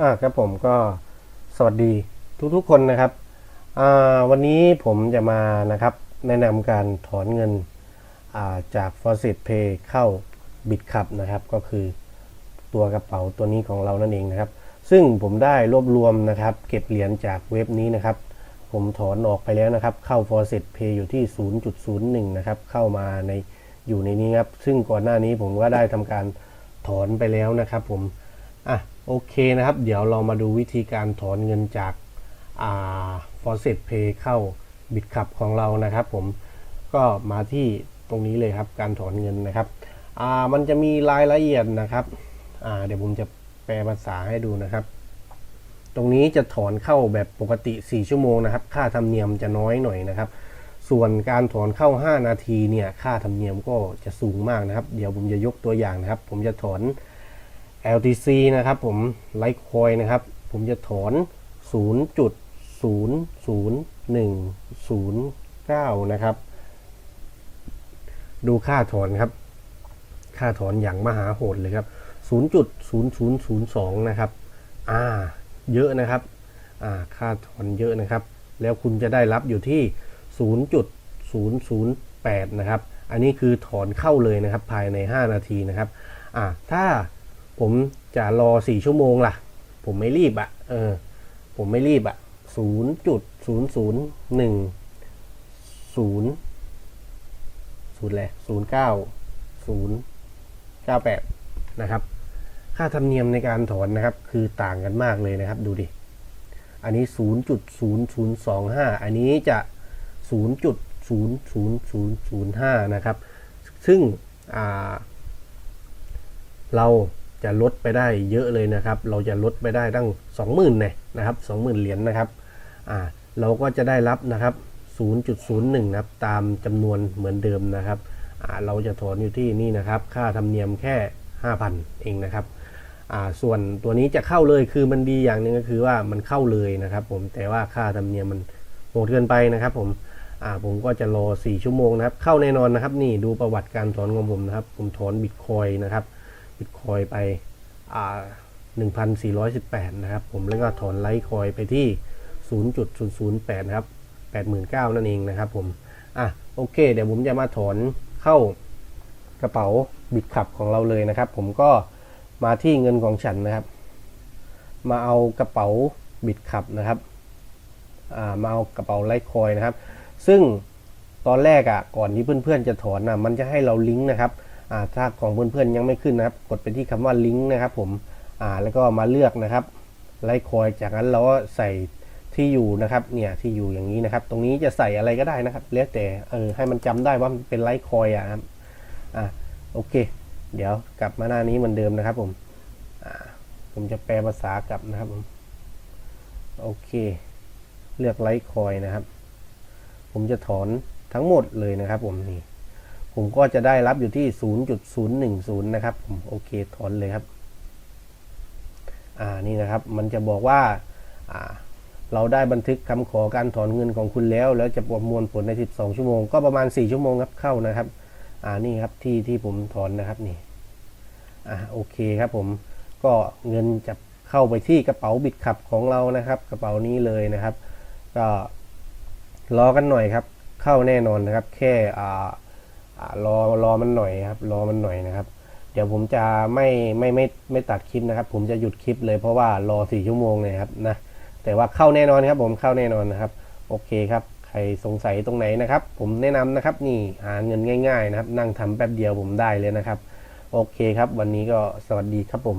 อ่าครับผมก็สวัสดีทุกๆคนนะครับอ่าวันนี้ผมจะมานะครับแนะนำการถอนเงินอ่าจาก f a u c e t Pay เข้า b i t c u p นะครับ ก็คือตัวกระเป๋าตัวนี้ของเรานั่นเองนะครับ ซึ่งผมได้รวบรวมนะครับ เก็บเหรียญจากเว็บนี้นะครับ ผมถอนออกไปแล้วนะครับ เข้า f a u c e t Pay อยู่ที่ 0.01 นะครับ เข้ามาในอยู่ในนี้ครับ ซึ่งก่อนหน้านี้ผมก็ได้ทำการถอนไปแล้วนะครับผมอะ โอเคนะครับ เดี๋ยวเรามาดูวิธีการถอนเงินจากอ่า f a u c e t Pay เข้า b i t c u p ของเรานะครับ ผมก็มาที่ตรงนี้เลยครับ การถอนเงินนะครับอ่ามันจะมีรายละเอียดนะครับอ่าเดี๋ยวผมจะแปลภาษาให้ดูนะครับ ตรงนี้จะถอนเข้าแบบปกติ 4 ชั่วโมงนะครับ ค่าธรรมเนียมจะน้อยหน่อยนะครับ ส่วนการถอนเข้า 5 นาทีเนี่ย ค่าธรรมเนียมก็จะสูงมากนะครับ เดี๋ยวผมจะยกตัวอย่างนะครับ ผมจะถอน LTC นะครับผมไลท์คอยนะครับ ผมจะถอน 0.00109 นะครับ ดูค่าถอนครับ ค่าถอนอย่างมหาโหดเลยครับ 0.0002 นะครับ อ่า เยอะนะครับ อ่า ค่าถอนเยอะนะครับ แล้วคุณจะได้รับอยู่ที่ 0.008 นะครับ อันนี้คือถอนเข้าเลยนะครับ ภายใน 5 นาทีนะครับ อ่า ถ้า ผมจะรอสี่ชั่วโมงล่ะ ผมไม่รีบอะ่ะ เออ ผมไม่รีบอะ่ะศูนย์จุดศูนย์ศูนย์หนึ่งศูนย์ศูนย์แหละศูนย์เก้าศูนย์เก้าแปดนะครับ ค่าธรรมเนียมในการถอนนะครับ คือต่างกันมากเลยนะครับ ดูดิ อันนี้ศูนย์จุดศูนย์ศูนย์สองห้าอันนี้จะศูนย์จุดศูนย์ศูนย์ศูนย์ศูนย์ห้านะครับ ซึ่งเรา จะลดไปได้เยอะเลยนะครับ เราจะลดไปได้ตั้ง 20,000เนี่ยนะครับ20,000 เหรียญนะครับอ่าเราก็จะได้รับนะครับ 0.01 นะครับ ตามจำนวนเหมือนเดิมนะครับอ่าเราจะถอนอยู่ที่นี่นะครับ ค่าธรรมเนียมแค่ 5,000 เองนะครับอ่าส่วนตัวนี้จะเข้าเลยคือมันดีอย่างหนึ่งก็คือว่ามันเข้าเลยนะครับ ผมแต่ว่าค่าธรรมเนียมมันโหดเกินไปนะครับ ผมอ่าผมก็จะรอ 4 ชั่วโมงนะครับ เข้าแน่นอนนะครับ นี่ดูประวัติการถอนของผมนะครับ ผมถอนบิตคอยนะครับ บิตคอยไปอ่า1,418 นะครับ ผมแล้วก็ถอนไลท์คอยไปที่ 0.008 นะครับ 89,000 นั่นเองนะครับผม อะ โอเค เดี๋ยวผมจะมาถอนเข้ากระเป๋าบิตคับของเราเลยนะครับ ผมก็มาที่เงินของฉันนะครับ มาเอากระเป๋าบิตคับนะครับ อ่า มาเอากระเป๋าไลท์คอยนะครับ ซึ่งตอนแรกอะ่ะ ก่อนที่เพื่อนๆจะถอนนะมันจะให้เราลิงก์นะครับ ถ้าของเพื่อนๆยังไม่ขึ้นนะครับ กดไปที่คำว่าลิงก์นะครับผมแล้วก็มาเลือกนะครับไลท์คอยจากนั้นเราก็ใส่ที่อยู่นะครับเนี่ยที่อยู่อย่างนี้นะครับ ตรงนี้จะใส่อะไรก็ได้นะครับแล้วแต่เออให้มันจำได้ว่ามันเป็นไลท์คอยอะครับอ่าโอเค เดี๋ยวกลับมาหน้านี้เหมือนเดิมนะครับผมผมจะแปลภาษากลับนะครับผมโอเค เลือกไลท์คอยนะครับ ผมจะถอนทั้งหมดเลยนะครับผมนี่ ผมก็จะได้รับอยู่ที่ 0.010 นะครับผมโอเคถอนเลยครับ อ่านี่นะครับ มันจะบอกว่าอ่า เราได้บันทึกคำขอการถอนเงินของคุณแล้ว แล้วจะประมวลผลใน 12 ชั่วโมง ก็ประมาณ 4 ชั่วโมงครับเข้านะครับ อ่านี่ครับที่ที่ผมถอนนะครับนี่ อ่าโอเคครับผมก็เงินจะเข้าไปที่กระเป๋าบิดขับของเรานะครับ กระเป๋านี้เลยนะครับ ก็รอกันหน่อยครับ เข้าแน่นอนนะครับ แค่อ่าอ่า รอรอมันหน่อยครับ รอมันหน่อยนะครับ เดี๋ยวผมจะไม่ไม่ไม่ไม่ตัดคลิปนะครับ ผมจะหยุดคลิปเลยเพราะว่ารอสี่ชั่วโมงเลยครับนะแต่ว่าเข้าแน่นอนครับผมเข้าแน่นอนนะครับ โอเคครับใครสงสัยตรงไหนนะครับ ผมแนะนำนะครับ นี่หาเงินง่าย ๆ นะครับ นั่งทำแป๊บเดียวผมได้เลยนะครับ โอเคครับ วันนี้ก็สวัสดีครับผม